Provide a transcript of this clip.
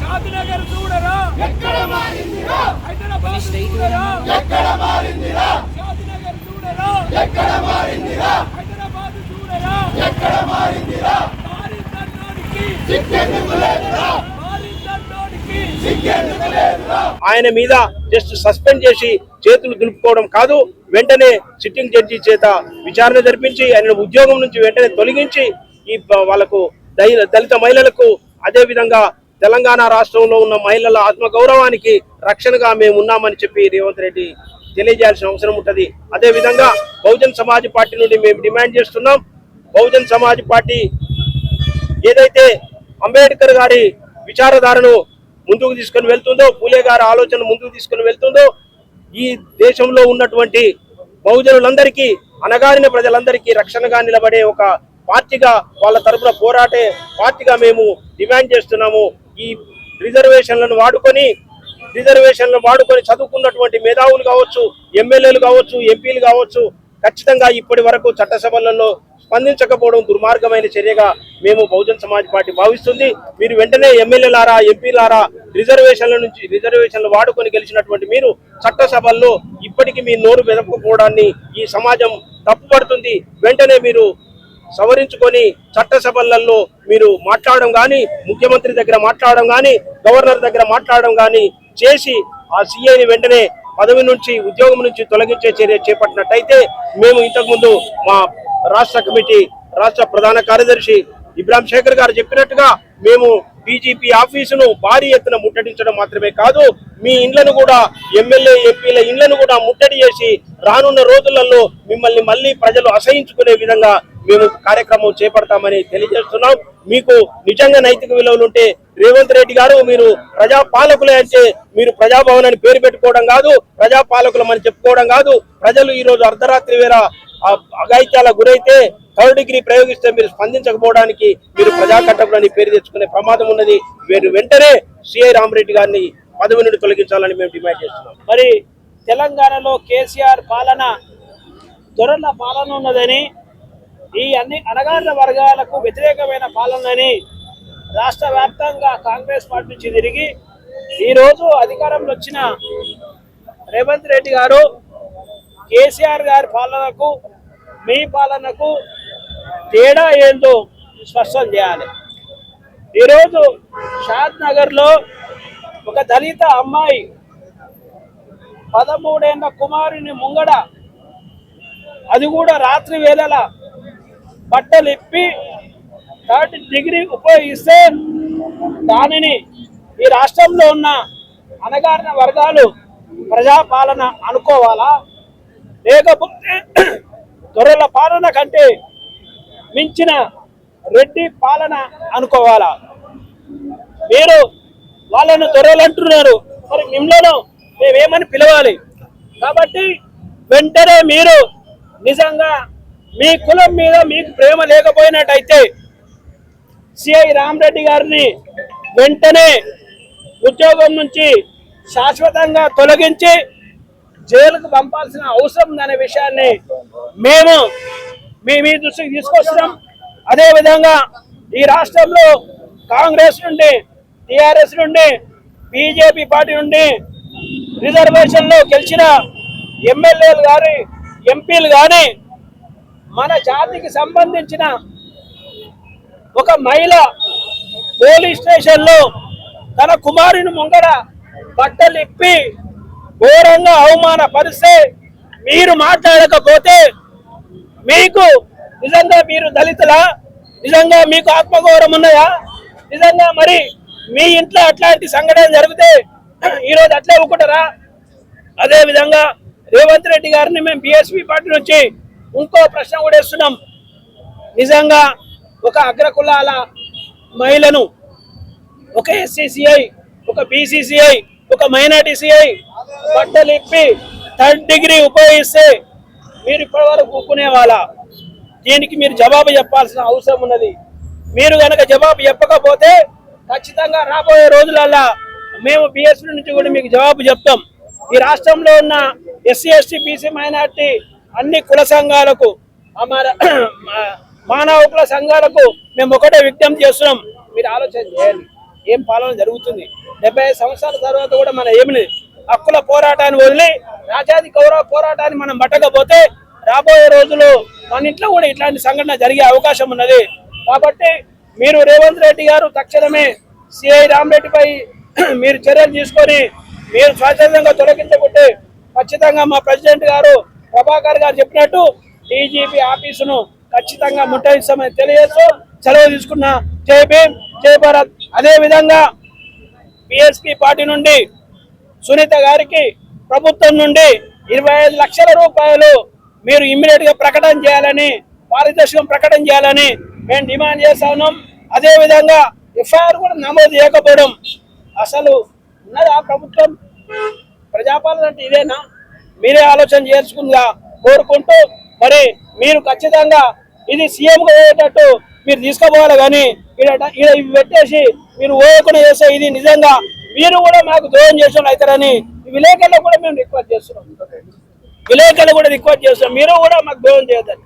షాద్నగర్ చూడరా ఎక్కడ మారిందిరా హైదరాబాద్ చూడరా ఎక్కడ మారిందిరా షాద్నగర్ చూడరా ఎక్కడ మారిందిరా హైదరాబాద్ చూడరా ఎక్కడ మారిందిరా తారీ తన్నోడికి సిక్కెందుకు లేదురా ఆయన మీద జస్ట్ సస్పెండ్ చేసి చేతులు దులుపుకోవడం కాదు వెంటనే సిట్టింగ్ జడ్జి చేత విచారణ జరిపించి ఆయన ఉద్యోగం నుంచి వెంటనే తొలగించి ఈ వాళ్ళకు దళిత మహిళలకు అదే విధంగా తెలంగాణ రాష్ట్రంలో ఉన్న మహిళల ఆత్మగౌరవానికి రక్షణగా మేము ఉన్నామని చెప్పి రేవంత్ రెడ్డి తెలియజేయాల్సిన అవసరం ఉంటుంది. అదే విధంగా బహుజన్ సమాజ్ పార్టీ నుండి మేము డిమాండ్ చేస్తున్నాం. బహుజన్ సమాజ్ పార్టీ ఏదైతే అంబేద్కర్ గారి విచారధారను ముందుకు తీసుకొని వెళ్తుందో పూలే గారి ఆలోచన ముందుకు తీసుకొని వెళ్తుందో ఈ దేశంలో ఉన్నటువంటి బహుజనులందరికీ అనగారిన ప్రజలందరికీ రక్షణగా నిలబడే ఒక పార్టీగా వాళ్ళ తరపున పోరాటే పార్టీగా మేము డిమాండ్ చేస్తున్నాము. ఈ రిజర్వేషన్లను వాడుకొని రిజర్వేషన్లను వాడుకొని చదువుకున్నటువంటి మేధావులు కావచ్చు ఎమ్మెల్యేలు కావచ్చు ఎంపీలు కావచ్చు ఖచ్చితంగా ఇప్పటి వరకు చట్టసభలలో స్పందించకపోవడం దుర్మార్గమైన చర్యగా మేము బహుజన్ సమాజ్ పార్టీ భావిస్తుంది. మీరు వెంటనే ఎమ్మెల్యేలారా ఎంపీలారా రిజర్వేషన్ల నుంచి రిజర్వేషన్లు వాడుకొని గెలిచినటువంటి మీరు చట్టసభల్లో ఇప్పటికీ మీ నోరు వెదపకపోవడాన్ని ఈ సమాజం తప్పుపడుతుంది. వెంటనే మీరు సవరించుకొని చట్టసభలలో మీరు మాట్లాడడం కానీ ముఖ్యమంత్రి దగ్గర మాట్లాడడం కానీ గవర్నర్ దగ్గర మాట్లాడడం కానీ చేసి ఆ సీఐని వెంటనే పదవి నుంచి ఉద్యోగం నుంచి తొలగించే చర్య చేపట్టినట్టయితే మేము ఇంతకుముందు మా రాష్ట్ర కమిటీ రాష్ట్ర ప్రధాన కార్యదర్శి ఇబ్రాహిం శేఖర్ గారు చెప్పినట్టుగా మేము బీజేపీ ఆఫీసును భారీ ఎత్తున ముట్టడించడం మాత్రమే కాదు మీ ఇండ్లను కూడా ఎమ్మెల్యే ఎంపీల ఇండ్లను కూడా ముట్టడి చేసి రానున్న రోజులలో మిమ్మల్ని మళ్ళీ ప్రజలు అసహించుకునే విధంగా మేము కార్యక్రమం చేపడతామని తెలియజేస్తున్నాం. మీకు నిజంగా నైతిక విలువలు ఉంటే రేవంత్ రెడ్డి గారు మీరు ప్రజా పాలకులే అంటే మీరు ప్రజాభవనాన్ని అని పేరు పెట్టుకోవడం కాదు ప్రజా పాలకులమని చెప్పుకోవడం కాదు. ప్రజలు ఈ రోజు అర్ధరాత్రి వేళ అగాయిత్యాల గురైతే థర్డ్ డిగ్రీ ప్రయోగిస్తే మీరు స్పందించకపోవడానికి మీరు ప్రజాకట్టకులని పేరు తెచ్చుకునే ప్రమాదం ఉన్నది. మీరు వెంటనే సిఐ రామరెడ్డి గారిని పదవి నుండి తొలగించాలని మేము డిమాండ్ చేస్తున్నాం. మరి తెలంగాణలో కేసీఆర్ పాలన దొరల పాలన ఉన్నదని ఈ అన్ని అణగారిన వర్గాలకు వ్యతిరేకమైన పాలనని రాష్ట్ర వ్యాప్తంగా కాంగ్రెస్ పార్టీ నుంచి తిరిగి ఈరోజు అధికారంలో వచ్చిన రేవంత్ రెడ్డి గారు కేసీఆర్ గారి పాలనకు మీ పాలనకు తేడా ఏందో స్పష్టం చేయాలి. ఈరోజు షాద్ నగర్లో ఒక దళిత అమ్మాయి పదమూడేళ్ళ కుమారుని ముంగడ అది కూడా రాత్రి వేళల బట్టలు ఇప్పి థర్డ్ డిగ్రీ ఉపయోగిస్తే దానిని ఈ రాష్ట్రంలో ఉన్న అనగారిన వర్గాలు ప్రజాపాలన అనుకోవాలా? లేకపోతే దొరల పాలన కంటే మించిన రెడ్డి పాలన అనుకోవాలా? మీరు వాళ్ళను దొరలు అంటున్నారు. మరి మిమ్మల్ని మేమేమని పిలవాలి? కాబట్టి వెంటనే మీరు నిజంగా మీ కులం మీద మీకు ప్రేమ లేకపోయినట్టయితే సిఐ రామరెడ్డి గారిని వెంటనే ఉద్యోగం నుంచి శాశ్వతంగా తొలగించి జైలుకు పంపాల్సిన అవసరం ఉందనే విషయాన్ని మేము మీ మీ దృష్టికి తీసుకొస్తున్నాం. అదేవిధంగా ఈ రాష్ట్రంలో కాంగ్రెస్ నుండి టిఆర్ఎస్ నుండి బీజేపీ పార్టీ నుండి రిజర్వేషన్లో గెలిచిన ఎమ్మెల్యేలు కానీ ఎంపీలు కానీ మన జాతికి సంబంధించిన ఒక మహిళ పోలీస్ స్టేషన్లో తన కుమారుని ముంగడ బట్టలు ఇప్పి ఘోరంగా అవమానపరిస్తే మీరు మాట్లాడకపోతే మీకు నిజంగా మీరు దళితులా? నిజంగా మీకు ఆత్మగౌరవం ఉన్నాయా నిజంగా మరి మీ ఇంట్లో అట్లాంటి సంఘటన జరిగితే ఈరోజు అట్లే ఒప్పుకుంటారా అదే విధంగా రేవంత్ రెడ్డి గారిని మేము బిఎస్పీ పార్టీ నుంచి ఇంకో ప్రశ్న కూడా వేస్తున్నాం. నిజంగా ఒక అగ్రకులాల మహిళను ఒక ఎస్సీసీఐ ఒక బీసీసీఐ ఒక మైనార్టీ సిఐ బట్టలు ఇప్పి థర్డ్ డిగ్రీ ఉపయోగిస్తే మీరు ఇప్పటివరకు ఒప్పుకునే వాళ్ళ. దీనికి మీరు జవాబు చెప్పాల్సిన అవసరం ఉన్నది. మీరు గనక జవాబు చెప్పకపోతే ఖచ్చితంగా రాబోయే రోజులల్లా మేము బిఎస్పీ నుంచి కూడా మీకు జవాబు చెప్తాం. ఈ రాష్ట్రంలో ఉన్న ఎస్సీ ఎస్టీ బీసీ మైనార్టీ అన్ని కుల సంఘాలకు అమర మానవ కుల సంఘాలకు మేము ఒకటే విజ్ఞప్తి చేస్తున్నాం. మీరు ఆలోచన చేయండి. ఏం పాలన జరుగుతుంది? డెబ్బై ఐదు సంవత్సరాల తర్వాత కూడా మన ఏమి హక్కుల పోరాటాన్ని వదిలి రాజాది గౌరవ పోరాటాన్ని మనం మట్టకపోతే రాబోయే రోజులు మన ఇంట్లో కూడా ఇట్లాంటి సంఘటన జరిగే అవకాశం ఉన్నది. కాబట్టి మీరు రేవంత్ రెడ్డి గారు తక్షణమే సిఐ రామరెడ్డిపై మీరు చర్యలు తీసుకొని మీరు స్వచ్ఛందంగా తొలగించకుంటే ఖచ్చితంగా మా ప్రెసిడెంట్ గారు ప్రభాకర్ గారు చెప్పినట్టు డీజీపీ ఆఫీసును ఖచ్చితంగా ముట్టయిస్తామని తెలియజేస్తూ సెలవు తీసుకున్న జై భీమ్ జై భారత్. అదే విధంగా పిఎస్పి పార్టీ నుండి సునీత గారికి ప్రభుత్వం నుండి ఇరవై ఐదు లక్షల రూపాయలు మీరు ఇమ్మీడియట్గా ప్రకటన చేయాలని పారితోషికం ప్రకటన చేయాలని మేము డిమాండ్ చేస్తా ఉన్నాం. అదేవిధంగా ఎఫ్ఐఆర్ కూడా నమోదు చేయకపోవడం అసలు ఉన్నది ఆ ప్రభుత్వం? ప్రజాపాలన అంటే ఇదేనా? మీరే ఆలోచన చేసుకుందా? కోరుకుంటూ మరి మీరు ఖచ్చితంగా ఇది సీఎం అయ్యేటట్టు పోయేటట్టు మీరు తీసుకోపోవాలి కానీ ఈడ ఇలా ఇవి పెట్టేసి మీరు ఓయకుండా చేస్తే ఇది నిజంగా మీరు కూడా మాకు ద్రోహం చేసిన అవుతారని విలేకరులు కూడా మేము రిక్వెస్ట్ చేస్తున్నాం. విలేకరులు కూడా రిక్వెస్ట్ చేస్తున్నాం. మీరు కూడా మాకు ద్రోహం చేయొద్దని.